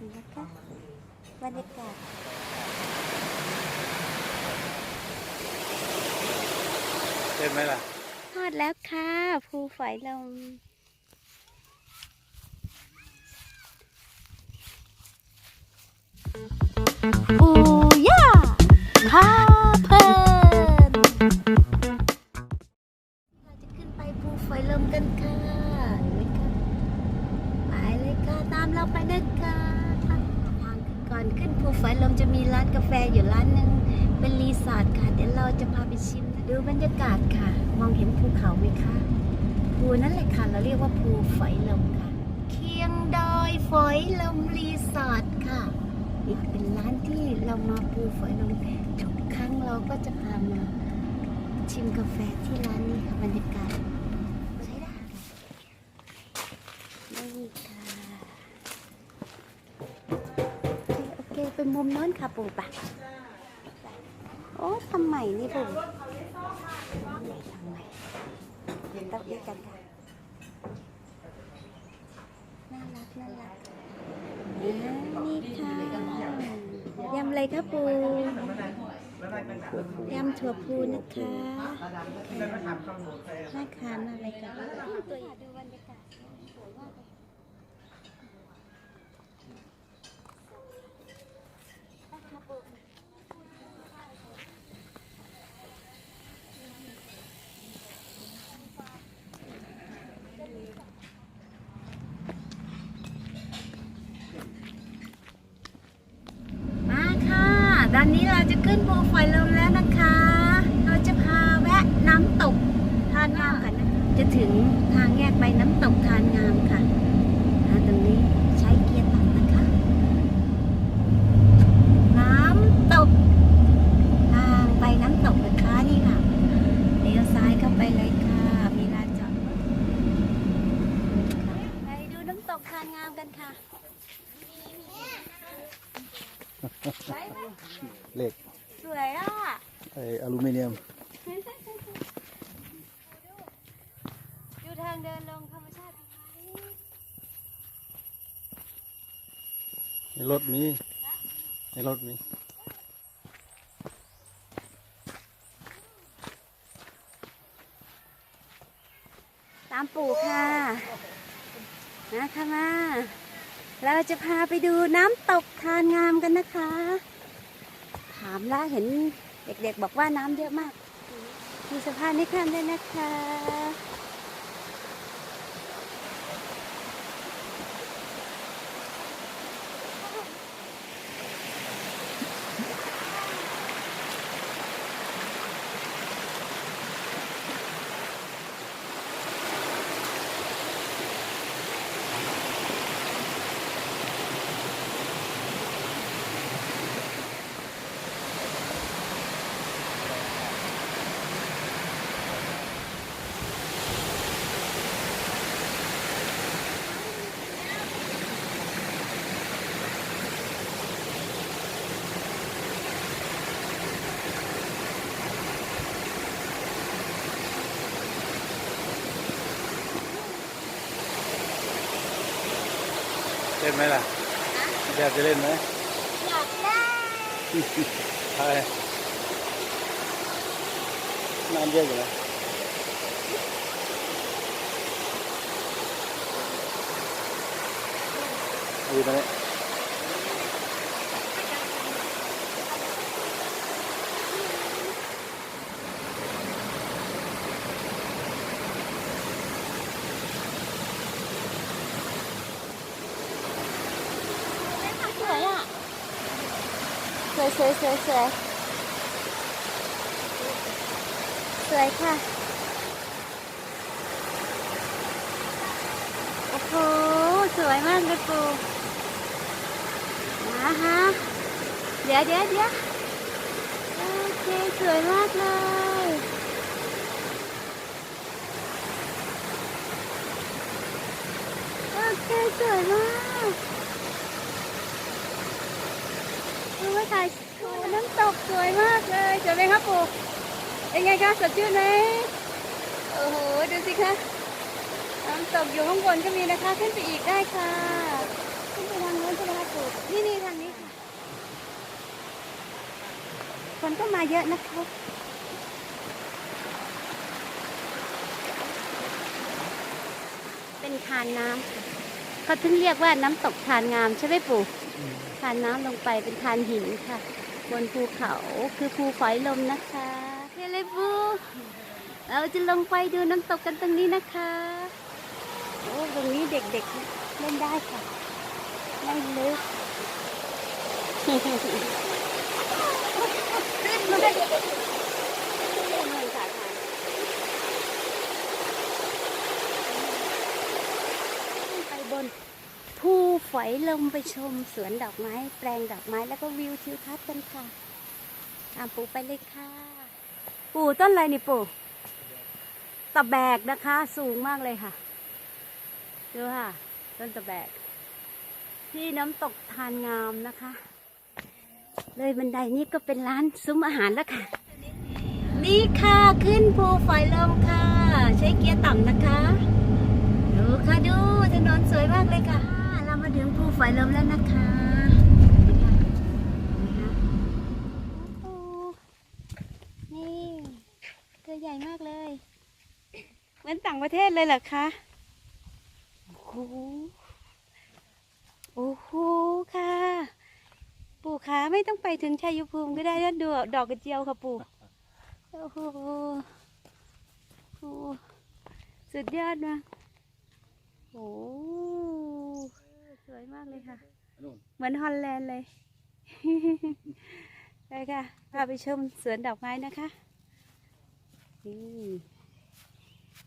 นี่นะคะบรรยากาศเห็นไหมล่ะทอดแล้วค่ะภูฝอยลมปูย่าพาเพลินเราจะขึ้นไปภูฝอยลมกันค่ะเห็นไหมคะไปเลยค่ะตามเราไปนะคะทางก่อนขึ้น ภูฝอยลมจะมีร้านกาแฟอยู่ร้านหนึ่งเป็นรีสอร์ทค่ะเดี๋ยวเราจะพาไปชิมดูบรรยากาศค่ะ มองเห็นภูเขาไหมคะภูนั่นแหละค่ะ เราเรียกว่าภูฝอยลมค่ะ เคียงดอยฝอยลมรีสอร์ทค่ะนี่เป็นร้านที่เรามาภูฝอยลมทุกครั้งเราก็จะพามาชิมกาแฟที่ร้านนี้ค่ะบรรยากาศใช้ได้ค่ะนี่ค่ะ โอเป็นมุมโน้นค่ะปู่ปะโอ้ทำใหม่นี่ปู่ทำใหม่ทำใหม่เห็นเต้าอี้กันค่ะน่ารักน่ารักอ่านี่ค่ะยำอะไรครับปูยำถั่วพูนะคะน่าทานมากเลยค่ะตัวใหญ่ดูบรรยากาศสวยมากเลยนะคะปูมาค่ะตอนนี้เรา จะขึ้นภูฝอยลมแล้วนะคะ เราจะพาแวะน้ำตกทานน้ำกันนะ จะถึงทางแยกไปน้ำตกทานงามค่ะอ่าตรงนี้ใช้เกียร์ตัดนะคะ น้ำตก ทางไปน้ำตกนะคะนี่ค่ะเลี้ยวซ้ายเข้าไปเลยค่ะ มีลานจอดรถไปดูน้ำตกทานงามกันค่ะ เหล็ก สวยอะ ไออลูมิเนียม ดูทางเดินลงธรรมชาติสิคะ ใน รถมีในรถมีตามปู่ค่ะนะคะมาเราจะพาไปดูน้ำตกทานงามกันนะคะ ถามแล้วเห็นเด็กๆบอกว่าน้ำเยอะมาก มีสะพานให้ข้ามด้วยนะคะ ล่นไหมล่ะอยากจะเล่นไหมอยากได้ใช่น้ำเยอะอยู่แล้วดูตรงนี้ สวยอะ ส วยสวยสวยสวยสวยค่ะ โอ้โห สวยมากเลยปูนะฮะ เดี๋ยวเดี๋ยวเดี๋ยวโอเค สวยมากเลยโอเค สวยมากดูว่ถ่าย น้ำตกสวยมากเลยสวยไหมครับปู่เป็นไงคะสดชื่นไหมโอ้โหดูสิคะน้ำตกอยู่ข้างบนก็มีนะคะ ขึ้นไปอีกได้ค่ะขึ้นไปทางโน้นใช่ไหมคะปู่นี่นี่ทางนี้ค่ะคนก็มาเยอะนะคะเป็นทานน้ำเขาถึงเรียกว่าน้ำตกทานงามใช่ไหมปู่ทานน้ำลงไปเป็นทานหินค่ะ บนภูเขาคือภูฝอยลมนะคะเฮเลบูเราจะลงไปดูน้ำตกกันตรงนี้นะคะโอ้ตรงนี้เด็กๆเล่นได้ค่ะไม่ลึกขึ้นมาได้ไปบนภู ฝอยลมไปชมสวนดอกไม้ แปลงดอกไม้แล้วก็วิวทิวทัศน์กันค่ะ ตามปู่ไปเลยค่ะ ปู่ต้นอะไรนี่ปู่ตะแบกนะคะ สูงมากเลยค่ะดูค่ะ ต้นตะแบก ที่น้ำตกทานงามนะคะ เลยบันไดนี้ก็เป็นร้านซุ้มอาหารแล้วค่ะ นี่ค่ะขึ้นภูฝอยลมค่ะ ใช้เกียร์ต่ำนะคะ ดูค่ะดูถนนสวยมากเลยค่ะ ถึงภูฝอยลมแล้วนะคะนี่ตัวใหญ่มากเลย เหมือนต่างประเทศเลยเหรอคะ โอ้โหโอ้โหค่ะ ปู่ขาไม่ต้องไปถึงชัยภูมิก็ได้แล้วดูดอกกระเจียวค่ะปู่ โอ้โหโอ้โหสุดยอดมากโอ้ วยมากเลยค่ะนู่นเหมือนฮอลแลนด์เลยไปค่ะพาไปชมสวนดอกไม้นะคะ นี่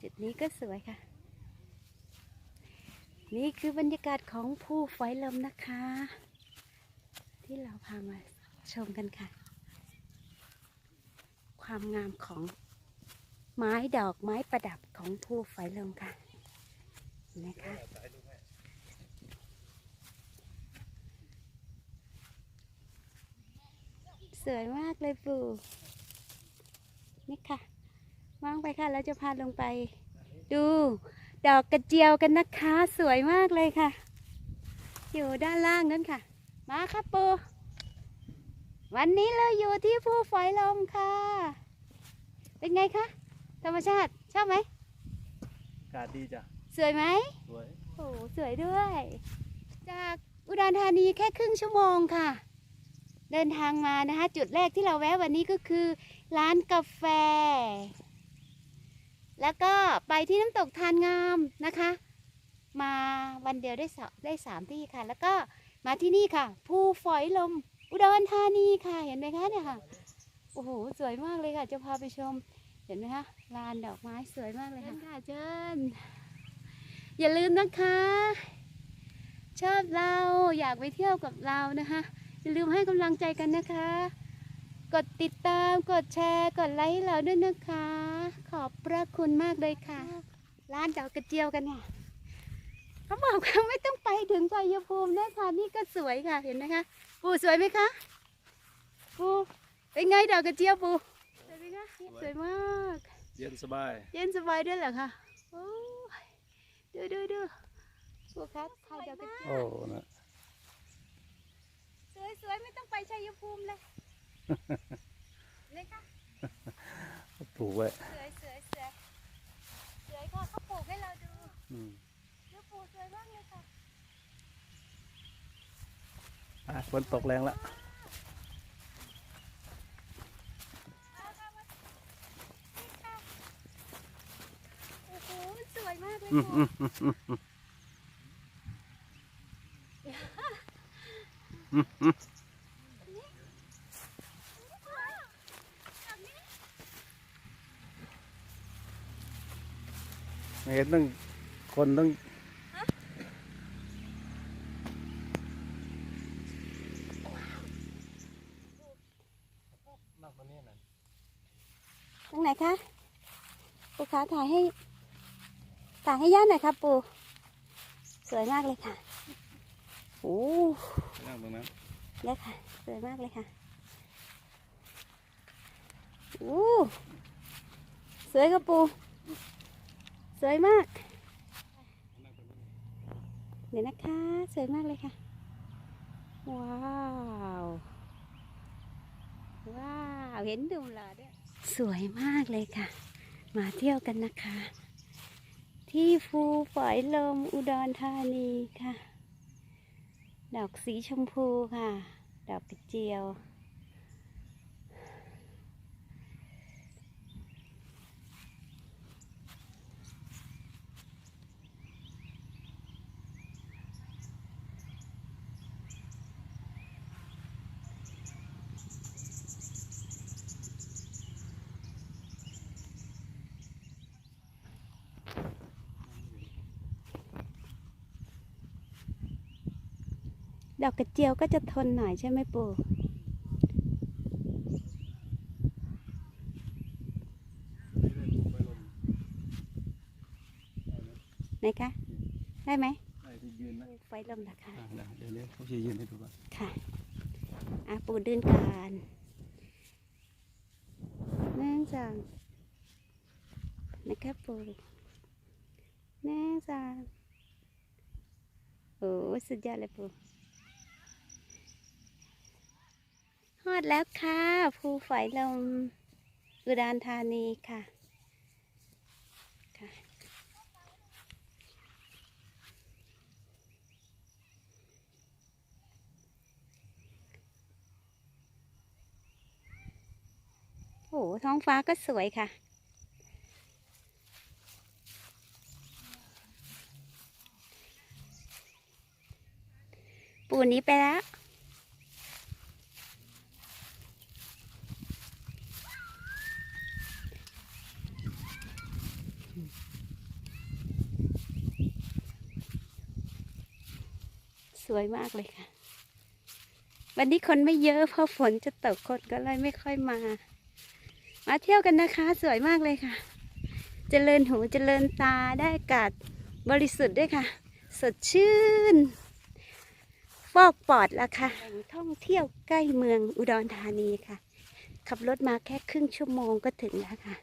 จุดนี้ก็สวยค่ะ นี่คือบรรยากาศของภูฝอยลมนะคะ ที่เราพามาชมกันค่ะ ความงามของไม้ดอกไม้ประดับของภูฝอยลมค่ะเห็นะคะ สวยมากเลยปู่ นี่ค่ะมองไปค่ะเราจะพาลงไป ดู ดอกกระเจียวกันนะคะ สวยมากเลยค่ะ อยู่ด้านล่างนั่นค่ะ มาค่ะปูวันนี้เราอยู่ที่ภูฝอยลมค่ะ เป็นไงคะ ธรรมชาติชอบไหมอากาศดีจ้ะ สวยไหมสวย โอ้โหสวยด้วย จากอุดรธานีแค่ครึ่งชั่วโมงค่ะ เดินทางมานะคะ จุดแรกที่เราแวะวันนี้ก็คือ ร้านกาแฟ แล้วก็ไปที่น้ำตกทานงามนะคะ มาวันเดียวได้สาได้สามที่ค่ะ แล้วก็มาที่นี่ค่ะ ภูฝอยลม อุดรธานีค่ะเห็นไหมคะเนี่ยค่ะโอ้โหสวยมากเลยค่ะ จะพาไปชม เห็นไหมคะลานดอกไม้สวยมากเลยค่ะค่ะเชิญอย่าลืมนะคะ ชอบเราอยากไปเที่ยวกับเรานะคะ อย่าลืมให้กำลังใจกันนะคะ กดติดตาม กดแชร์ กดไลค์ให้เราด้วยนะคะ ขอบพระคุณมากเลยค่ะ ร้านดอกกระเจียวกันเนี่ยเขาบอกว่าไม่ต้องไปถึงชัยภูมินะคะนี่ก็สวยค่ะ เห็นไหมคะ ปูสวยไหมคะ ปูเป็นไงดอกกระเจียวปูสวยไหมคะ สวยมาก เย็นสบาย เย็นสบายด้วยเหรอคะโอ้ยดูดูดูปูครับถ่ายดอกกระเจียว โอ้นะ สวยสวยไม่ต้องไปชัยภูมิเลยเลยค่ะปลูกไว้สวยสวยสวยสวยค่ะเขาปลูกให้เราดูอืมดูปลูกสวยมากเลยค่ะอะฝนตกแรงละเอาค่ะมานี่ค่ะโอ้โหมันสวยมากเลย อืม ค่ะ อืมอืมอืมอืมอืมไม่ เห็นตั้งคนตั้งตรงไหนคะ ปูขาถ่ายให้ ถ่ายให้ย่าหน่อยครับปู สวยมากเลยค่ะ โอ้ นั่งตรงนั้นเนี่ยค่ะ สวยมากเลยค่ะโอ้สวยครับปู สวยมาก เดี๋ยวนะคะ สวยมากเลยค่ะ ว้าววว้าว เห็นดุมหลาด้วยสวยมากเลยค่ะ มาเที่ยวกันนะคะ ที่ภูฝอยลมอุดรธานีค่ะ ดอกสีชมพูค่ะ ดอกกระเจียว ดอกกระเจียวก็จะทนหน่อยใช่ไหมปู่ไหนคะ ได้ไหมไอ้ที่ยืนนะไฟลมราคาอ่าได้เดี๋ยวนี้เขาจะยืนให้ดูก่อนค่ะอะปู่ดืนการแน่จังนะครับปู่แน่จังโอ้สุดยอดเลยปู่ฮ อดแล้วค่ะภูฝอยลมอุดรธานีค่ะค่ะโอ้โหท้องฟ้าก็สวยค่ะปูนี้ไปแล้ว ส วยมากเลยค่ะ วันนี้คนไม่เยอะเพราะฝนจะตกคนก็เลยไม่ค่อยมา มาเที่ยวกันนะคะ สวยมากเลยค่ะเจริญหูเจริญตาได้อากาศบริสุทธิ์ด้วยค่ะ สดชื่น ฟอกปอดแล้วค่ะแหล่งท่องเที่ยวใกล้เมืองอุดรธานีค่ะ ขับรถมาแค่ครึ่งชั่วโมงก็ถึงแล้วค่ะ